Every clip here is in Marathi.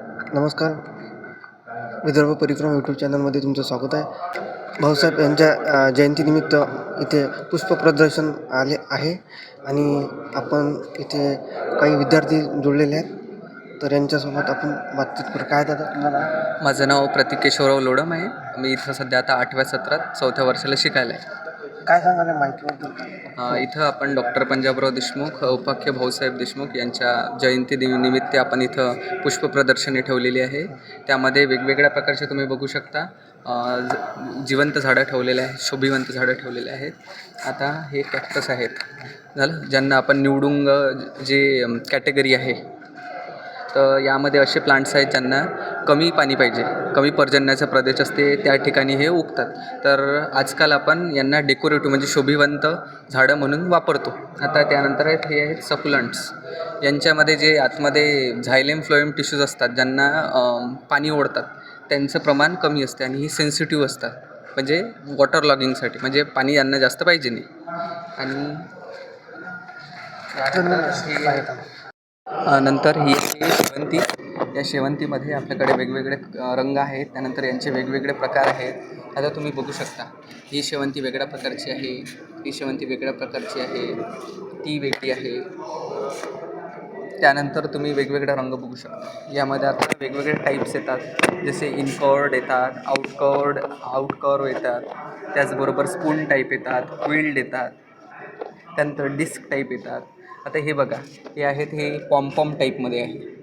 नमस्कार. विदर्भ परिक्रम यूट्यूब चॅनलमध्ये तुमचं स्वागत आहे. भाऊसाहेब यांच्या जयंतीनिमित्त इथे पुष्प प्रदर्शन आले आहे आणि आपण इथे काही विद्यार्थी जुळलेले आहेत. तर यांच्यासोबत आपण बातचीत करू. काय दादा तुम्हाला माझं नाव प्रतीक केशवराव लोडम आहे. मी इथं सध्या आता आठव्या सत्रात चौथ्या वर्षाला शिकायला आहे. काय सांगाल माहितीबद्दल? अ, इथं आपण डॉक्टर पंजाबराव देशमुख उपाख्य भाऊसाहेब देशमुख यांच्या जयंती दिनी निमित्त आपण इथं पुष्प प्रदर्शनी ठेवलेली आहे. त्यामध्ये वेगवेगळ्या प्रकारचे तुम्ही बघू शकता. अ, ज- जिवंत झाडं ठेवलेले आहेत शोभिवंत झाडं ठेवलेले आहेत. आता हे कॅक्टस आहेत. झालं? ज्यांना आपण निवडुंग जे कॅटेगरी आहे तर यामध्ये असे प्लांट्स आहेत ज्यांना कमी पाणी पाहिजे कमी पर्जन्याचा प्रदेश असते त्या ठिकाणी हे उगतात. तर आजकाल आपण यांना डेकोरेटिव्ह म्हणजे शोभिवंत झाडं म्हणून वापरतो. आता त्यानंतर आहेत हे आहेत सकुलंट्स यांच्यामध्ये जे आतमध्ये झायलेम फ्लोएम टिश्यूज असतात ज्यांना पाणी ओढतात त्यांचं प्रमाण कमी असते आणि ही सेन्सिटिव्ह असतात. म्हणजे वॉटर लॉगिंगसाठी म्हणजे पाणी यांना जास्त पाहिजे नाही. आणि नंतर ही शेवंती. या शेवंतीमध्ये आपल्याकडे वेगवेगळे रंग आहेत. त्यानंतर यांचे वेगवेगळे प्रकार आहेत. आता तुम्ही बघू शकता. ही शेवंती वेगळ्या प्रकारची आहे. ही शेवंती वेगळ्या प्रकारची आहे. ती वेगळी आहे. त्यानंतर तुम्ही वेगवेगळा रंग बघू शकता. यामध्ये आता वेगवेगळे टाईप्स येतात. जसे इनकर्ड येतात आउटकर्ड आउटकर्व येतात. त्याचबरोबर स्पून टाईप येतात क्विल्ड येतात. त्यानंतर डिस्क टाईप येतात. आता हे बघा. हे आहेत हे पॉम्पॉम टाईपमध्ये आहे.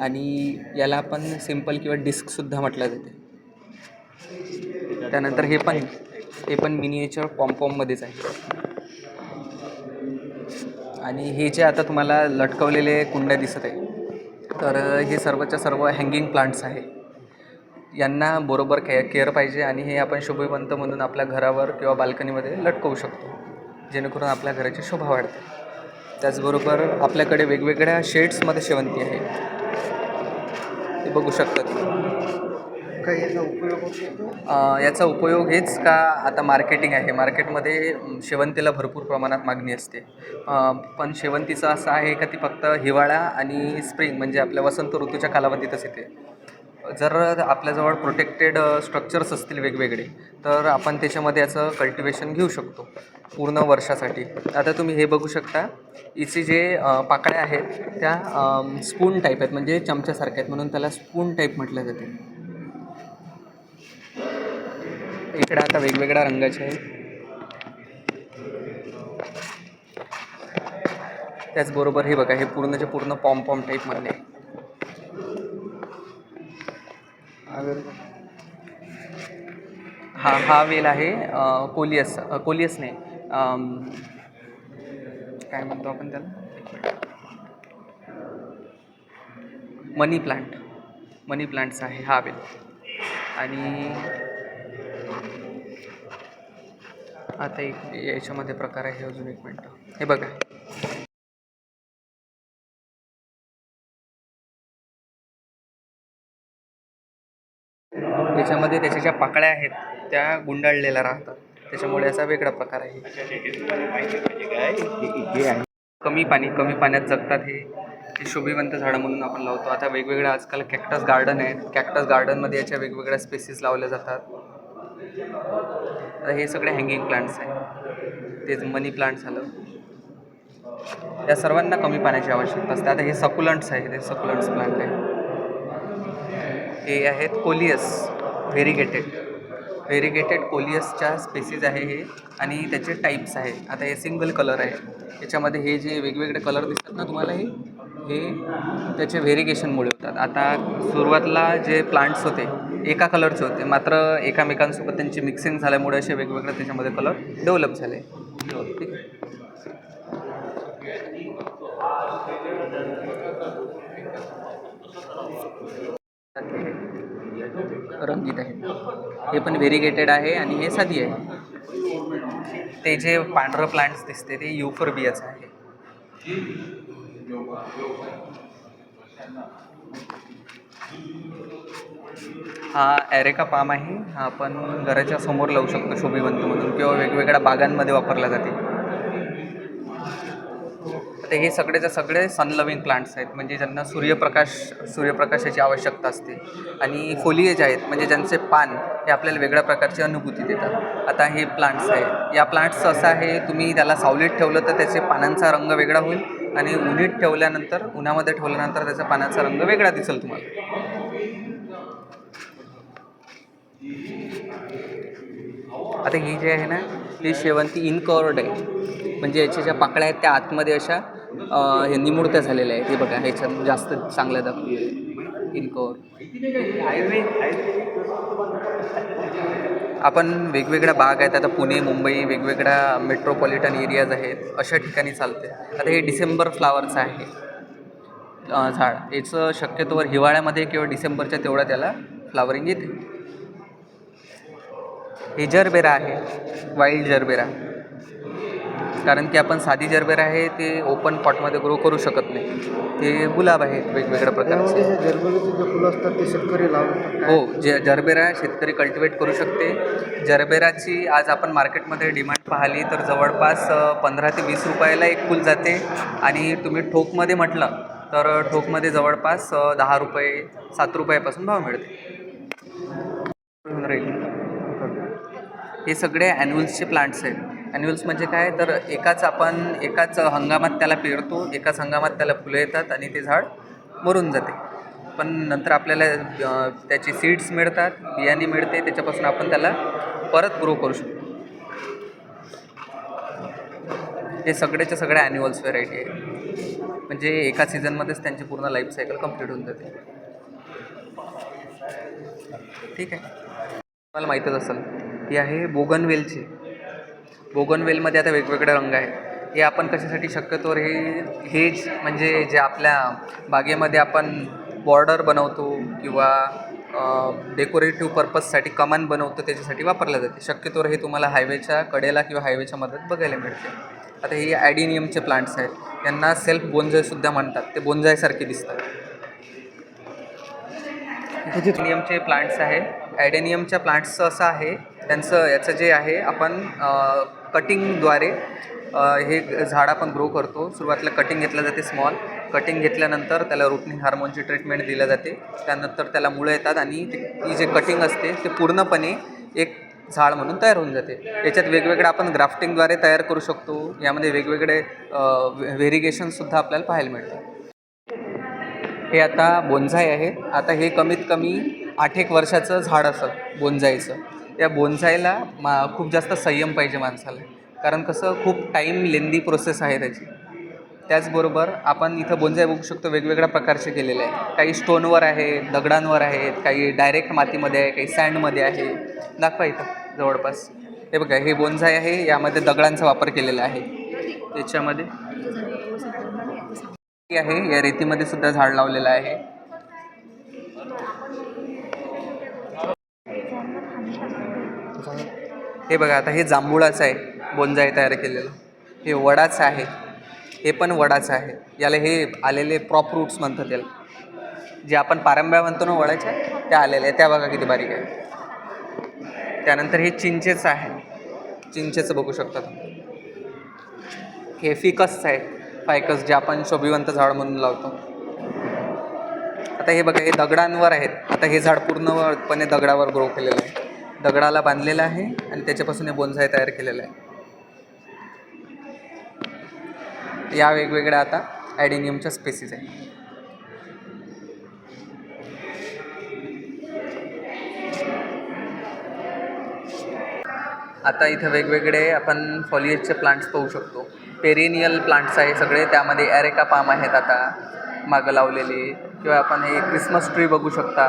आणि याला आपण सिंपल किंवा डिस्कसुद्धा म्हटलं जाते. त्यानंतर हे पण हे पण मिनिएचर पॉम्पॉममध्येच आहे. आणि हे जे आता तुम्हाला लटकवलेले कुंड्या दिसत आहे तर हे सर्वच्या सर्व हँगिंग प्लांट्स आहे. यांना बरोबर केअर केअर पाहिजे आणि हे आपण शोभिवंत म्हणून आपल्या घरावर किंवा बाल्कनीमध्ये लटकवू शकतो जेणेकरून आपल्या घराची शोभा वाढते. त्याचबरोबर आपल्याकडे वेगवेगळ्या शेड्समध्ये शेवंती आहे. ते बघू शकता तुम्ही. काही याचा उपयोग होतो याचा उपयोग हेच का आता मार्केटिंग आहे. मार्केटमध्ये शेवंतीला भरपूर प्रमाणात मागणी असते. पण शेवंतीचं असं आहे का ती फक्त हिवाळा आणि स्प्रिंग म्हणजे आपल्या वसंत ऋतूच्या कालावधीतच येते. जर आपल्याजवळ प्रोटेक्टेड स्ट्रक्चर्स असतील वेगवेगळे तर आपण त्याच्यामध्ये याचं कल्टिवेशन घेऊ शकतो पूर्ण वर्षासाठी. आता तुम्ही हे बघू शकता इचे जे पाकळ्या आहेत त्या स्पून टाईप आहेत म्हणजे चमच्यासारख्या आहेत म्हणून त्याला स्पून टाईप म्हटलं जाते. इकडे आता वेगवेगळ्या रंगाचे आहे त्याचबरोबर हे बघा हे पूर्णचे पूर्ण पॉम पॉम टाईपमध्ये आहे हा हा वेल आहे. कोलियस कोलियस नाही काय म्हणतो आपण त्याला? मनी प्लांट मनी प्लांट्स आहे हा वेल. आणि आता एक याच्यामध्ये प्रकार आहे अजून एक मिनटं. हे बघा. त्याच्यामध्ये त्याच्या ज्या पाकळ्या आहेत त्या गुंडाळलेल्या राहतात. त्याच्यामुळे असा वेगळा प्रकार आहे. कमी पाणी कमी पाण्यात जगतात हे. हे शोभिवंत झाडं म्हणून आपण लावतो. आता वेगवेगळ्या आजकाल कॅक्टस गार्डन आहेत. कॅक्टस गार्डनमध्ये याच्या वेगवेगळ्या स्पेसीस लावल्या जातात. आता हे सगळे हँगिंग प्लांट्स आहेत तेच मनी प्लांट झालं या सर्वांना कमी पाण्याची आवश्यकता असते. आता हे सकुलंट्स आहेत. हे सकुलंट्स प्लांट आहे. हे आहेत कोलियस. व्हेरिगेटेड व्हेरिगेटेड कोलियसच्या स्पेसीज आहे हे आणि त्याचे टाईप्स आहे. आता हे सिंगल कलर आहे. याच्यामध्ये हे जे वेगवेगळे कलर दिसतात ना तुम्हाला हे हे त्याचे व्हेरिगेशनमुळे होतात. आता सुरुवातीला जे प्लांट्स होते एका कलरचे होते. मात्र एकामेकांसोबत त्यांची मिक्सिंग झाल्यामुळे असे वेगवेगळे त्याच्यामध्ये कलर डेव्हलप झाले. ठीक रंगीत आहे हे पण व्हेरिगेटेड आहे आणि हे साधी आहे. ते जे पांढरं प्लांट्स दिसते ते युफरबियाचं आहे. हा ॲरेका पाम आहे. हा आपण घराच्या समोर लावू शकतो शोभिवंत म्हणून किंवा वेगवेगळ्या बागांमध्ये वापरला जाते. तर हे सगळेच्या सगळे सनलविंग प्लांट्स आहेत म्हणजे ज्यांना सूर्यप्रकाश सूर्यप्रकाशाची आवश्यकता असते. आणि फोलिएज आहेत म्हणजे ज्यांचे पान हे आपल्याला वेगळ्या प्रकारची अनुभूती देतात. आता हे प्लांट्स आहे या प्लांट्सचं असं आहे तुम्ही त्याला सावलीत ठेवलं तर त्याचे पानांचा रंग वेगळा होईल आणि उन्हीत ठेवल्यानंतर उन्हामध्ये ठेवल्यानंतर त्याचा पानांचा रंग वेगळा दिसेल तुम्हाला. आता ही जी आहे ना ही शेवंती इनकवर्ड आहे. म्हणजे याच्या ज्या पाकळ्या आहेत त्या आतमध्ये अशा हे निमुळत्या झालेल्या आहेत. हे बघा ह्याच्यात जास्त चांगल्या दाखवले इनकवर आपण वेगवेगळ्या बाग आहेत. आता पुणे मुंबई वेगवेगळ्या मेट्रोपॉलिटन एरियाज आहेत. अशा ठिकाणी चालते आता हे डिसेंबर फ्लावरचं आहे झाड. याचं शक्यतोवर हिवाळ्यामध्ये किंवा डिसेंबरच्या तेवढ्या त्याला फ्लावरिंग येते. हे जरबेरा आहे. Wild gerbera. कारण की आपण साधी जरबेरा आहे ते ओपन पॉटमध्ये ग्रो करू शकत नाही. ते गुलाब आहेत वेगवेगळ्या प्रकारचे. जर्बेरीचे जे फुलं असतात ते शेतकरी लावतात? हो जे जरबेरा शेतकरी कल्टिवेट करू शकते. जरबेराची आज आपण मार्केटमध्ये डिमांड पाहिली तर जवळपास पंधरा ते वीस रुपयाला एक फुल जाते. आणि तुम्ही ठोकमध्ये म्हटलं तर ठोकमध्ये जवळपास दहा रुपये सात रुपयापासून भाव मिळते. हे सगळे ॲन्युअल्सचे प्लांट्स आहेत. ॲन्युअल्स म्हणजे काय? तर एकाच आपण एकाच हंगामात त्याला पेरतो एकाच हंगामात त्याला फुलं येतात आणि ते झाड मरून जाते. पण नंतर आपल्याला त्याची सीड्स मिळतात बियाणे मिळते त्याच्यापासून आपण त्याला परत ग्रो करू शकतो. हे सगळ्याच्या सगळ्या ॲन्युअल्स व्हेरायटी आहे. म्हणजे एका सीझनमध्येच त्यांची पूर्ण लाईफ सायकल कंप्लीट होऊन जाते. ठीक आहे. तुम्हाला माहीतच असेल ही आहे बोगनवेलची. बोगनवेलमध्ये आता वेगवेगळे रंग आहेत. हे आपण कशासाठी शक्यतोवर हे हेच म्हणजे जे आपल्या बागेमध्ये आपण बॉर्डर बनवतो किंवा डेकोरेटिव्ह पर्पजसाठी कमान बनवतो त्याच्यासाठी वापरलं जाते. शक्यतोवर हे तुम्हाला हायवेच्या कडेला किंवा हायवेच्या मदत बघायला मिळते. आता हे ॲडिनियमचे प्लांट्स आहेत. यांना सेल्फ बोन्झायसुद्धा म्हणतात. ते बोन्झायसारखे दिसतात. ॲडिनियमचे प्लांट्स आहे ॲडेनियमच्या प्लांट्सचं असं आहे त्यांचं याचं जे आहे आपण कटिंगद्वारे हे झाड आपण ग्रो करतो. सुरुवातीला कटिंग घेतलं जाते स्मॉल कटिंग घेतल्यानंतर त्याला रुटनिंग हार्मोनची ट्रीटमेंट दिल्या जाते. त्यानंतर त्याला मुळं येतात आणि ती जे कटिंग असते ते पूर्णपणे एक झाड म्हणून तयार होऊन जाते. याच्यात वेगवेगळं आपण ग्राफ्टिंगद्वारे तयार करू शकतो. यामध्ये वेगवेगळे व्हेरिगेशनसुद्धा आपल्याला पाहायला मिळतं हे आता बोन्झाई आहे. आता हे कमीत कमी आठ एक वर्षाचं झाड असं बोन्झाईचं त्या बोनसायला मा खूप जास्त संयम पाहिजे माणसाला. कारण कसं खूप टाईम लेंदी प्रोसेस आहे त्याची. त्याचबरोबर आपण इथं बोनसाय बघू शकतो वेगवेगळ्या प्रकारचे केलेले आहे. काही स्टोनवर आहे दगडांवर आहेत काही डायरेक्ट मातीमध्ये आहे काही सँडमध्ये आहे. दाखवा इथं जवळपास. हे बघा हे बोनसाय आहे यामध्ये दगडांचा वापर केलेला आहे. त्याच्यामध्ये आहे या रेतीमध्ये सुद्धा झाड लावलेलं आहे. हे बघा आता हे जांभुळाचं आहे बोंजाई तयार केलेलं. हे वडाचं आहे हे पण वडाचं आहे. याला हे आलेले प्रॉप रूट्स म्हणतात त्याला जे आपण पारंब्या म्हणतो ना वडाच्या त्या आलेल्या आहे त्या बघा किती बारीक आहे त्यानंतर हे चिंचेचं आहे. चिंचेचं बघू शकता हे फिकसचं आहे. फायकस जे आपण शोभिवंत झाड म्हणून लावतो. आता हे बघा हे दगडांवर आहेत. आता हे झाड पूर्णपणे दगडावर ग्रो केलेलं आहे. दगडाला बांधलेला आहे आणि त्याच्यापासून हे बोनसाय तयार केलेलं आहे. या वेगवेगळ्या आता ॲडिनियमच्या स्पेसिस आहेत. आता इथं वेगवेगळे आपण फॉलिएजचे प्लांट्स पाहू शकतो. पेरिनियल प्लांट्स आहे सगळे त्यामध्ये ॲरेका पाम आहेत आता. मागं लावलेले. किंवा आपण हे क्रिसमस ट्री बघू शकता.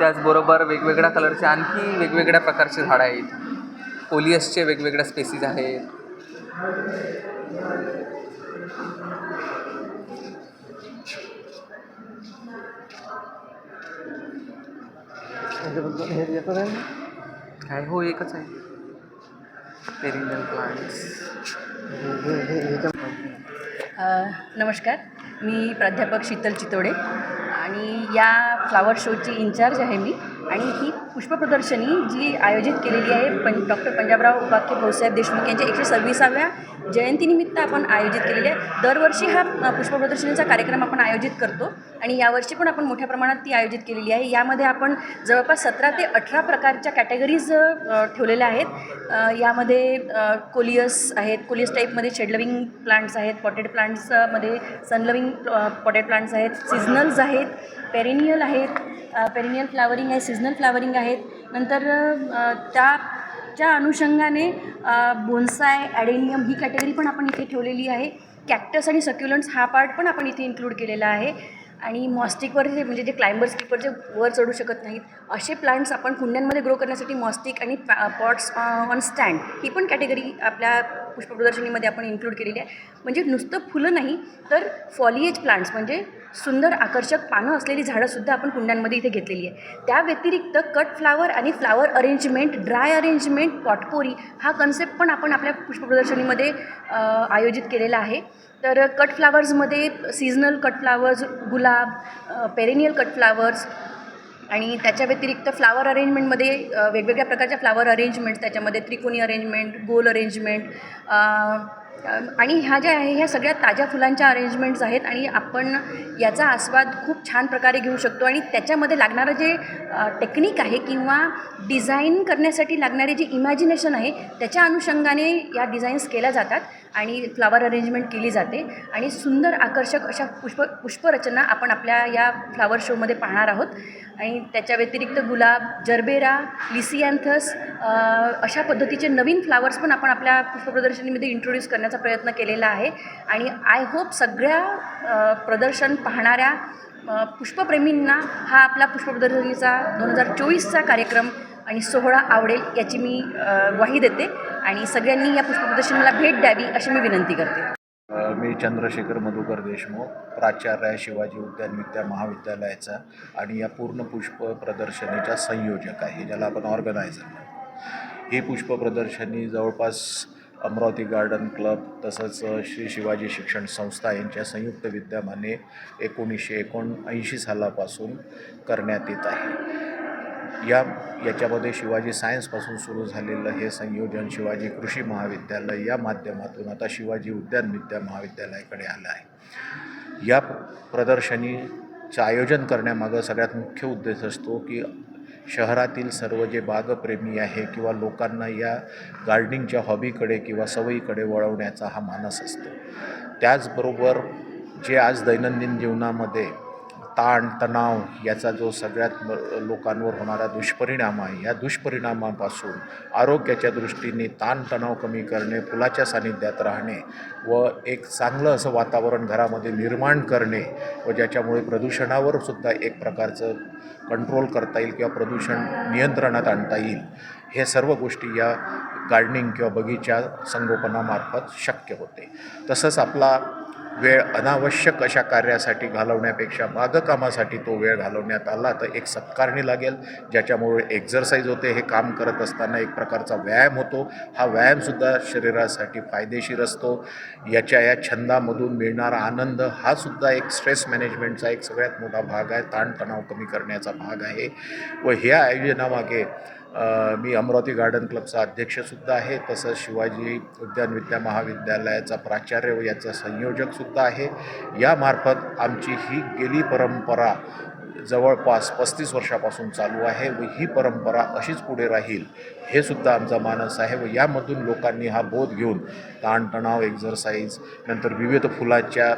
त्याचबरोबर वेगवेगळ्या कलरचे आणखी वेगवेगळ्या प्रकारचे झाडं आहेत. पोलियसचे वेगवेगळ्या स्पेसीज आहेत. हे? काय? हो एकच आहे. पेरिनियल प्लांट्स नमस्कार. मी प्राध्यापक शीतल चितोडे. आणि या फ्लावर शोची इन्चार्ज आहे मी. आणि ही पुष्पप्रदर्शनी जी आयोजित केलेली आहे पं डॉक्टर पंजाबराव उपाख्य भाऊसाहेब देशमुख यांच्या एकशे सव्वीसाव्या जयंतीनिमित्त आपण आयोजित केलेली आहे. दरवर्षी हा पुष्पप्रदर्शनीचा कार्यक्रम आपण आयोजित करतो. आणि यावर्षी पण आपण मोठ्या प्रमाणात ती आयोजित केलेली आहे. यामध्ये आपण जवळपास सतरा ते अठरा प्रकारच्या कॅटेगरीज ठेवलेल्या आहेत. यामध्ये कोलियस आहेत. कोलियस टाईपमध्ये शेडलविंग प्लांट्स आहेत पॉटेड प्लांट्समध्ये सनलविंग पॉटेड प्लांट्स आहेत सिझनल्स आहेत पेरिनियल आहेत पेरिनियल फ्लावरिंग आहे सिजनल फ्लावरिंग आहेत. नंतर त्या त्याच्या अनुषंगाने बोन्साय ॲडेनियम ही कॅटेगरी पण आपण इथे ठेवलेली आहे. कॅक्टस आणि सक्युलंट्स हा पार्ट पण आपण इथे इन्क्लूड केलेला आहे. आणि मॉस्टिकवर जे म्हणजे जे क्लाइंबर्स क्लिपर जे वर चढू शकत नाहीत असे प्लांट्स आपण कुंड्यांमध्ये ग्रो करण्यासाठी मॉस्टिक आणि पॉट्स ऑन स्टँड ही पण कॅटेगरी आपल्या पुष्पप्रदर्शनीमध्ये आपण इन्क्लूड केलेली आहे. म्हणजे नुसतं फुलं नाही तर फॉलिएज प्लांट्स म्हणजे सुंदर आकर्षक पानं असलेली झाडंसुद्धा आपण कुंड्यांमध्ये इथे घेतलेली आहे. त्या व्यतिरिक्त कट फ्लावर आणि flower arrangement dry arrangement potpourri हा कन्सेप्ट पण आपण आपल्या पुष्पप्रदर्शनीमध्ये आयोजित केलेला आहे. तर कट फ्लावर्समध्ये सीझनल कट फ्लावर्स गुलाब पेरेनियल कट फ्लावर्स आणि त्याच्या व्यतिरिक्त फ्लावर अरेंजमेंटमध्ये वेगवेगळ्या प्रकारच्या फ्लावर अरेंजमेंट त्याच्यामध्ये त्रिकोणी अरेंजमेंट गोल अरेंजमेंट आणि ह्या ज्या आहे ह्या सगळ्या ताज्या फुलांच्या अरेंजमेंट्स आहेत आणि आपण याचा आस्वाद खूप छान प्रकारे घेऊ शकतो. आणि त्याच्यामध्ये लागणारं जे टेक्निक आहे किंवा डिझाईन करण्यासाठी लागणारे जे इमॅजिनेशन आहे त्याच्या अनुषंगाने या डिझाईन्स केल्या जातात. आणि फ्लावर अरेंजमेंट केली जाते. आणि सुंदर आकर्षक अशा पुष्प पुष्परचना आपण आपल्या या फ्लावर शोमध्ये पाहणार आहोत. आणि त्याच्या व्यतिरिक्त गुलाब जरबेरा लिसियांथस अशा पद्धतीचे नवीन फ्लावर्स पण आपण आपल्या पुष्पप्रदर्शनीमध्ये इंट्रोड्यूस करण्याचा प्रयत्न केलेला आहे. आणि आय होप सगळ्या प्रदर्शन पाहणाऱ्या पुष्पप्रेमींना हा आपला पुष्पप्रदर्शनीचा दोन हजार चोवीसचा कार्यक्रम आणि सोहळा आवडेल याची मी ग्वाही देते. आणि सगळ्यांनी या पुष्पप्रदर्शनीला भेट द्यावी अशी मी विनंती करते. मी चंद्रशेखर मधुकर देशमुख प्राचार्य आहे शिवाजी उद्यान विद्या महाविद्यालयाचा आणि या पूर्ण पुष्प प्रदर्शनीचा संयोजक आहे ज्याला आपण ऑर्गनायझर म्हणतो. ही पुष्प प्रदर्शनी जवळपास अमरावती गार्डन क्लब तसंच श्री शिवाजी शिक्षण संस्था यांच्या संयुक्त विद्यमाने एकोणीसशे एकोणऐंशी सालापासून करण्यात येत आहे. या याच्यामध्ये शिवाजी सायन्सपासून सुरू झालेलं हे संयोजन शिवाजी कृषी महाविद्यालय या माध्यमातून आता शिवाजी उद्यान विद्या महाविद्यालयाकडे आलं आहे. या प्रदर्शनीचं आयोजन करण्यामागं सगळ्यात मुख्य उद्देश असतो की शहरातील सर्व जे बागप्रेमी आहे किंवा लोकांना या गार्डनिंगच्या हॉबीकडे किंवा सवयीकडे वळवण्याचा हा मानस असतो. त्याचबरोबर जे आज दैनंदिन जीवनामध्ये ताणतणाव याचा जो सगळ्यात लोकांवर होणारा दुष्परिणाम आहे या दुष्परिणामापासून आरोग्याच्या दृष्टीने ताणतणाव कमी करणे फुलाच्या सानिध्यात राहणे व एक चांगलं असं वातावरण घरामध्ये निर्माण करणे व ज्याच्यामुळे प्रदूषणावर सुद्धा एक प्रकारचं कंट्रोल करता येईल किंवा प्रदूषण नियंत्रणात आणता येईल हे सर्व गोष्टी या गार्डनिंग किंवा बगीचा संगोपनामार्फत शक्य होते. तसंच आपला वेळ अनावश्यक अशा कार्यासाठी घालवण्यापेक्षा बागकामासाठी तो वेळ घालवण्यात आला तर एक सत्कारणी लागेल ज्याच्यामुळे एक्झरसाईज होते हे काम करत असताना एक प्रकारचा व्यायाम होतो. हा व्यायामसुद्धा शरीरासाठी फायदेशीर असतो. याच्या या छंदामधून मिळणारा आनंद हा सुद्धा एक स्ट्रेस मॅनेजमेंटचा एक सगळ्यात मोठा भाग आहे. ताणतणाव कमी करण्याचा भाग आहे. व ह्या आयोजनामागे मी अमरावती गार्डन क्लबचा अध्यक्षसुद्धा आहे. तसंच शिवाजी उद्यान विद्या महाविद्यालयाचा प्राचार्य व याचा संयोजकसुद्धा आहे. यामार्फत आमची ही गेली परंपरा जवळपास पस्तीस वर्षापासून चालू आहे व ही परंपरा अशीच पुढे राहील हे सुद्धा आमचा मानस आहे व यामधून लोकांनी हा बोध घेऊन ताणतणाव एक्झरसाईज नंतर विविध फुलाच्या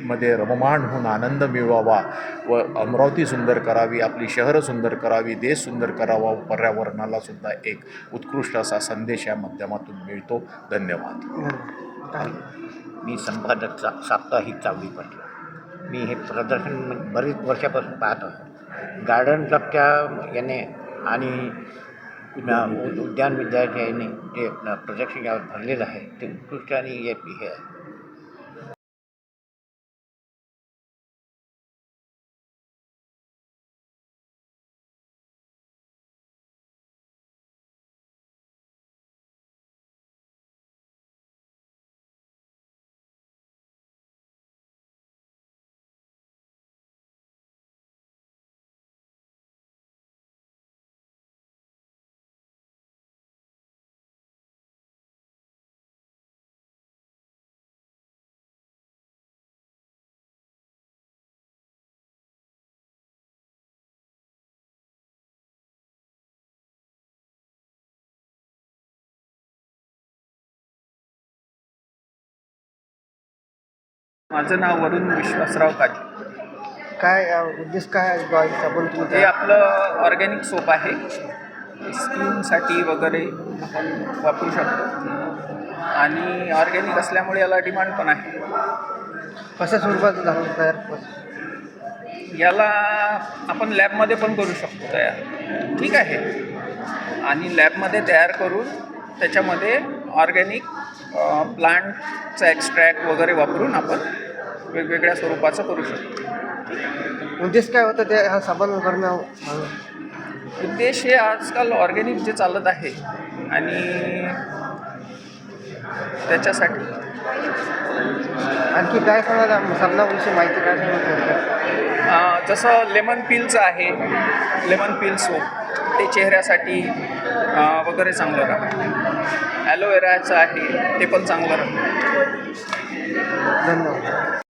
मध्ये रममाण होऊन आनंद मिळवावा व अमरावती सुंदर करावी आपली शहरं सुंदर करावी देश सुंदर करावा पर्यावरणाला सुद्धा एक उत्कृष्ट असा संदेश या माध्यमातून मिळतो. धन्यवाद. मी संपादक साप्ताहिक चावडी पाटील मी हे प्रदर्शन बरीच वर्षापासून पाहत होतो. गार्डन क्लबच्या याने आणि उ- उद्यान विद्यार्थी याने जे प्रदर्शन यावर भरलेलं आहे ते उत्कृष्ट आणि हे आहे माझं नाव वरुण विश्वासराव काजी. काय अ, उद्देश काय आहे हे आपलं ऑर्गॅनिक सोप आहे. स्किनसाठी वगैरे आपण वापरू शकतो. आणि ऑर्गॅनिक असल्यामुळे याला डिमांड पण आहे. कशा स्वरूपात झालं तयार? याला आपण लॅबमध्ये पण करू शकतो तयार. ठीक आहे. आणि लॅबमध्ये तयार करून त्याच्यामध्ये ऑर्गॅनिक प्लांटचा एक्स्ट्रॅक्ट वगैरे वापरून आपण वेगवेगळ्या स्वरूपाचं करू शकतो. उद्देश काय होतं ते हा साबण करणं? उद्देश हे आजकाल ऑर्गॅनिक जे चालत आहे आणि त्याच्यासाठी. आणखी काय सांगायला साबणाविषयी माहिती काय जसं लेमन पिलचं आहे लेमन पिल सोप ते चेहऱ्यासाठी वगैरे चांगलं राहतं. ॲलोवेराचं आहे ते पण चांगलं राहतं. धन्यवाद.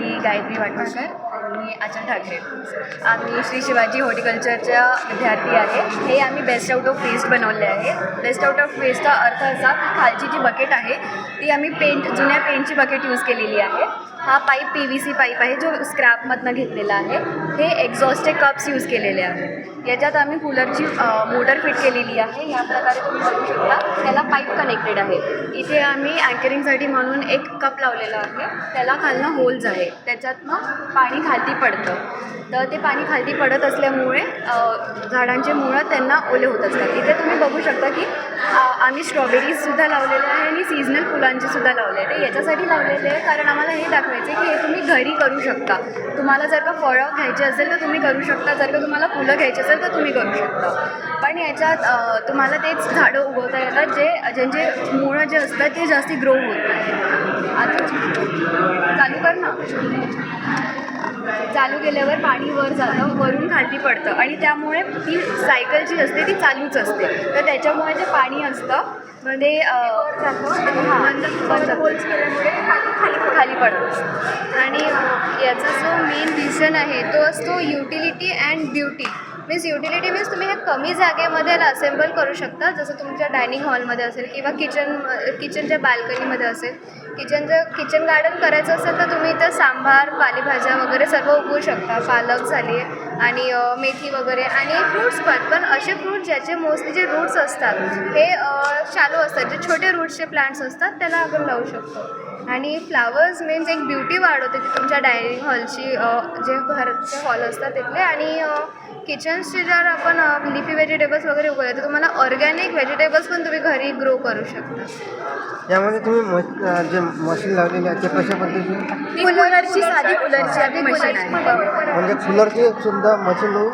ಈ ಗಾಯತ್ರಿ ವಾಟ್ವಾಳ್ಕರ್ मी आचल ठाकरे. आम्ही श्री शिवाजी हॉर्टिकल्चरच्या विद्यार्थी आहे. हे आम्ही बेस्ट आउट ऑफ वेस्ट बनवले आहे. बेस्ट आउट ऑफ वेस्टचा अर्थ असा की खालची जी बकेट आहे ती आम्ही पेंट जुन्या पेंटची बकेट यूज केलेली आहे. हा pipe P V C pipe आहे जो स्क्रॅपमधनं घेतलेला आहे. हे एक्झॉस्टे कप्स यूज केलेले आहे. याच्यात आम्ही कूलरची मोटर फिट केलेली आहे. या प्रकारे तुम्ही बघू शकता. त्याला पाईप कनेक्टेड आहे. इथे आम्ही अँकरिंगसाठी म्हणून एक कप लावलेला आहे. त्याला खालनं होल्स आहे. त्याच्यातनं पाणी पाणी खालती पडतं. तर ते पाणी खालती पडत असल्यामुळे झाडांचे मुळं त्यांना ओले होत असतात. इथे तुम्ही बघू शकता की आम्ही स्ट्रॉबेरीजसुद्धा लावलेले आहे आणि सीझनल फुलांचे सुद्धा लावले आहे. ते याच्यासाठी लावलेले आहे कारण आम्हाला हे दाखवायचे की हे तुम्ही घरी करू शकता. तुम्हाला जर का फळं घ्यायचे असेल तर तुम्ही करू शकता. जर का तुम्हाला फुलं घ्यायची असेल तर तुम्ही करू शकता. पण याच्यात तुम्हाला तेच झाडं उगवता येतात जे ज्यांचे मुळं जे असतात ते जास्ती ग्रो होत नाही आता चालू कर ना. चालू केल्यावर पाणी वर जातं वरून खाली पडतं. आणि त्यामुळे ती सायकल जी असते ती चालूच असते. तर त्याच्यामुळे जे पाणी असतं मध्ये होल्स केल्यामुळे खाली खाली खाली पडतं. आणि याचा जो मेन रिझन आहे तो असतो utility and beauty means utility means तुम्ही हे कमी जागेमध्ये असेंबल करू शकता. जसं तुमच्या डायनिंग हॉलमध्ये असेल किंवा किचन किचनच्या बाल्कनीमध्ये असेल. किचनचं किचन गार्डन करायचं असेल तर तुम्ही इथं सांबार पालेभाज्या वगैरे सर्व उगवू शकता. पालक झाली आणि मेथी वगैरे आणि फ्रूट्स पण. पण असे फ्रूट ज्याचे मोस्टली जे रूट्स असतात हे शालू असतात. जे छोटे रूट्सचे प्लांट्स असतात त्याला आपण लावू शकतो. आणि फ्लावर्स मीन्स एक ब्युटी वाढवते ती तुमच्या डायनिंग हॉलची जे घरचे हॉल असतात तिथले. आणि किचन्सचे जर आपण लिफी व्हेजिटेबल्स वगैरे उगवले तर तुम्हाला ऑर्गॅनिक व्हेजिटेबल्स पण तुम्ही घरी ग्रो करू शकता. यामध्ये तुम्ही मश जे मशीन लावलेली आहे ते कशा पद्धतीने? ती कूलरची साधी कूलरची आधी मशीन आहे. म्हणजे कूलरची सुद्धा मशीन लावून?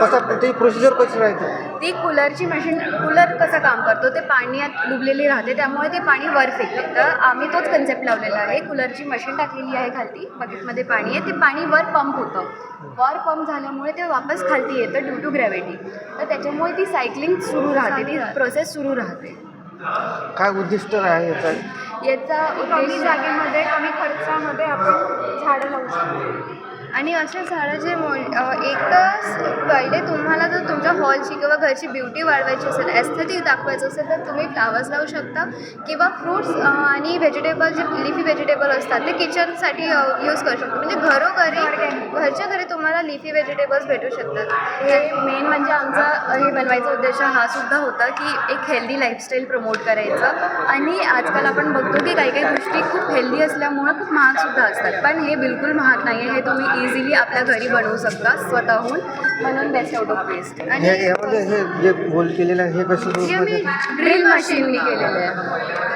कसा ती प्रोसिजर कशी राहते? ती कूलरची मशीन कूलर कसं काम करतो ते पाण्यात डुबलेली राहते त्यामुळे ते पाणी वर फेकते तर आम्ही तोच कन्सेप्ट लावलेला आहे. कूलरची मशीन टाकलेली आहे खालती बकेटमध्ये पाणी आहे ते पाणी वर पंप होतं. वर पंप झाल्यामुळे ते वापस खालती येतं ड्यू टू ग्रॅव्हिटी तर त्याच्यामुळे ती सायकलिंग सुरू राहते ती प्रोसेस सुरू राहते. काय उद्दिष्ट आहे याचा? याचा कमी उद्देश जागेमध्ये कमी खर्चामध्ये आपण झाडं लावू शकतो. आणि असे झाडं जे मो एक तर पहिले तुम्हाला जर तुमच्या हॉलची किंवा घरची ब्युटी वाढवायची असेल ॲस्थेटिक दाखवायचं असेल तर तुम्ही फ्लावर्स लावू शकता. किंवा फ्रूट्स आणि व्हेजिटेबल जे लिफी व्हेजिटेबल असतात ते किचनसाठी यूज करू शकतो. म्हणजे घरोघरी घरच्या घरी तुम्हाला लिफी व्हेजिटेबल्स भेटू शकतात. हे मेन म्हणजे आमचा हे बनवायचा उद्देश हा सुद्धा होता की एक हेल्दी लाईफस्टाईल प्रमोट करायचं. आणि आजकाल आपण बघतो की काही काही गोष्टी खूप हेल्दी असल्यामुळं खूप महागसुद्धा असतात. पण हे बिलकुल महाग नाही आहे हे तुम्ही इझिली आपल्या घरी बनवू शकता स्वतःहून. म्हणून बेस्ट आउट ऑफ वेस्ट यामध्ये हे जे गोल केलेलं आहे हे कसं मी ड्रिल मशीननी केलेलं आहे.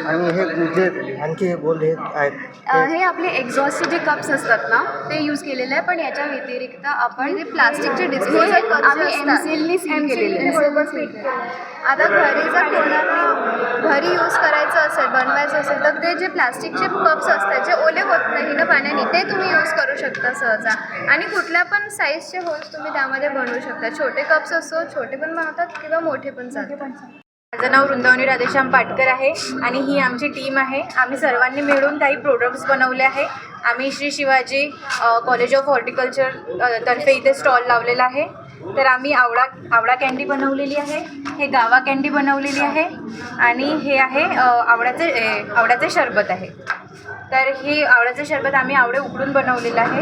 आणि हे जे आणखी हे बोल हे आहेत अ, हे आपले एक्झॉस्टचे जे कप्स असतात ना ते यूज केलेले आहे पण याच्या व्यतिरिक्त आपण हे प्लास्टिकचे डिस्पोजल आम्ही एमसीएलनी सील केलेले आहे आता घरी जर कोणाला घरी यूज करायचं असेल बनवायचं असेल तर ते जे प्लास्टिकचे कप्स असतात जे ओले होत नाही ना पाण्याने ते तुम्ही यूज करू शकता सहजा आणि कुठल्या पण साईजचे होल्स तुम्ही त्यामध्ये बनवू शकता. छोटे कप्स असो छोटे पण बनवतात किंवा मोठे पण चालतात. माझं नाव वृंदावनी राधेश्याम पाटकर आहे आणि ही आमची टीम आहे. आम्ही सर्वांनी मिळून काही प्रोडक्ट्स बनवले आहे. आम्ही Shri Shivaji college of horticulture तर्फे इथे स्टॉल लावलेला आहे. तर आम्ही आवळा आवळा कॅन्डी बनवलेली आहे. हे गावा कॅन्डी बनवलेली आहे. आणि हे आहे अ, आवळ्याचे आवळ्याचे शरबत आहे. तर हे आवळ्याचं शरबत आम्ही आवळे उकडून बनवलेलं आहे.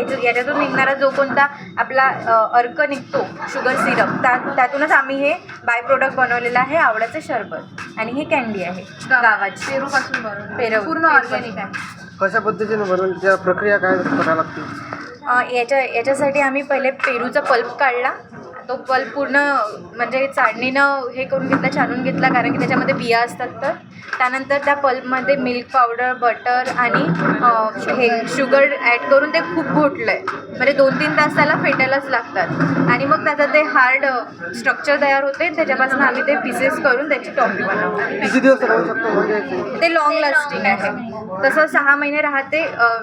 याच्या याच्यातून निघणारा जो कोणता आपला अर्क निघतो शुगर सिरप त्या त्यातूनच आम्ही हे बाय प्रोडक्ट बनवलेलं आहे आवळ्याचं शरबत. आणि ही कॅन्डी आहे. गावाची. पेरूपासून बनवलं पेरू पूर्ण ऑर्गॅनिक आहे. कशा पद्धतीने बनवून त्या प्रक्रिया काय करायला लागते? अ, याच्या याच्यासाठी आम्ही पहिले पेरूचा पल्प काढला. तो पल्प पूर्ण म्हणजे चाळणीनं हे करून घेतला छानून घेतला कारण की त्याच्यामध्ये बिया असतात तर. त्यानंतर त्या पल्पमध्ये मिल्क पावडर बटर आणि हे शुगर ॲड करून ते खूप घोटलं आहे म्हणजे दोन तीन तास त्याला फेटायलाच लागतात. आणि मग त्याचं ते हार्ड स्ट्रक्चर तयार होते त्याच्यापासून आम्ही ते पीसेस करून त्याची टॉफी बनवतो. ते? लॉंग लास्टिंग आहे. तसं सहा महिने राहते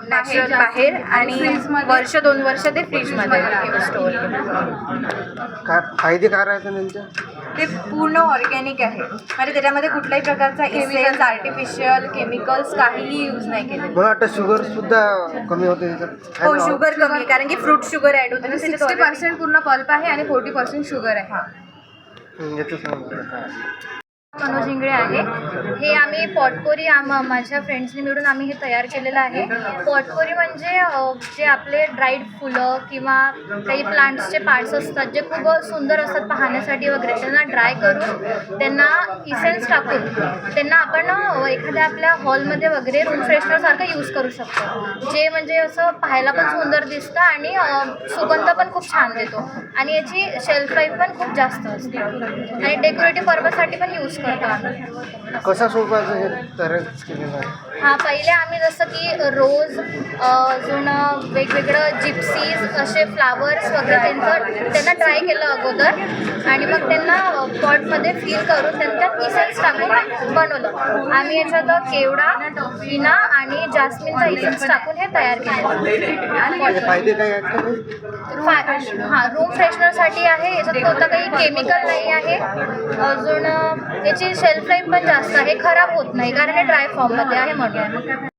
नॅचरल बाहेर आणि वर्ष दोन वर्ष ते फ्रीजमध्ये स्टोअर काय फायदे काय राहते नेमके ते पूर्ण ऑर्गॅनिक आहे. म्हणजे त्याच्यामध्ये कुठल्याही प्रकारचा इसेन्स आर्टिफिशियल केमिकल्स काहीही यूज नाही केले. मला वाटतं शुगर सुद्धा कमी होते त्याच्यात. हो शुगर कमी आहे कारण की फ्रूट शुगर ॲड होते. ना सिक्स्टी already. पर्सेंट पूर्ण पल्प आहे आणि फोर्टी पर्सेंट शुगर आहे. हं, याचं सांगा. मनोज इंगळे आहे. हे आम्ही पॉटकोरी आम माझ्या फ्रेंड्सनी मिळून आम्ही हे तयार केलेलं आहे. पॉटकोरी म्हणजे जे आपले ड्राईड फुलं किंवा काही प्लांट्सचे पार्ट्स असतात जे खूप सुंदर असतात पाहण्यासाठी वगैरे त्यांना ड्राय करून त्यांना इसेन्स टाकून त्यांना आपण एखाद्या आपल्या हॉलमध्ये वगैरे रूम फ्रेशनरसारखं यूज करू शकतो. जे म्हणजे असं पाहायला पण सुंदर दिसतं आणि सुगंध पण खूप छान देतो. आणि याची शेल्फ लाईफ पण खूप जास्त असते. आणि डेकोरेटिव्ह पर्पजसाठी पण यूज कसं सोडवायचं कशा स्वरूपाचं हे तयार केलेलं आहे? हा पहिले आम्ही जसं की रोज अजून वेगवेगळं जिप्सीज असे फ्लावर्स वगैरे त्यांचं त्यांना ट्राय केलं अगोदर. आणि मग त्यांना पॉटमध्ये फिल करून त्यांच्यात इसेन्स टाकून बनवलं. आम्ही याच्यात केवडा विना आणि जास्मिनचा इसेन्स टाकून हे तयार केलं. हा रूम फ्रेशनरसाठी आहे. याच्यात कोणतं काही केमिकल नाही आहे. अजून याची शेल्फ लाईफ पण जास्त आहे. खराब होत नाही कारण हे ड्राय फॉर्ममध्ये आहे म्हणून. Yeah.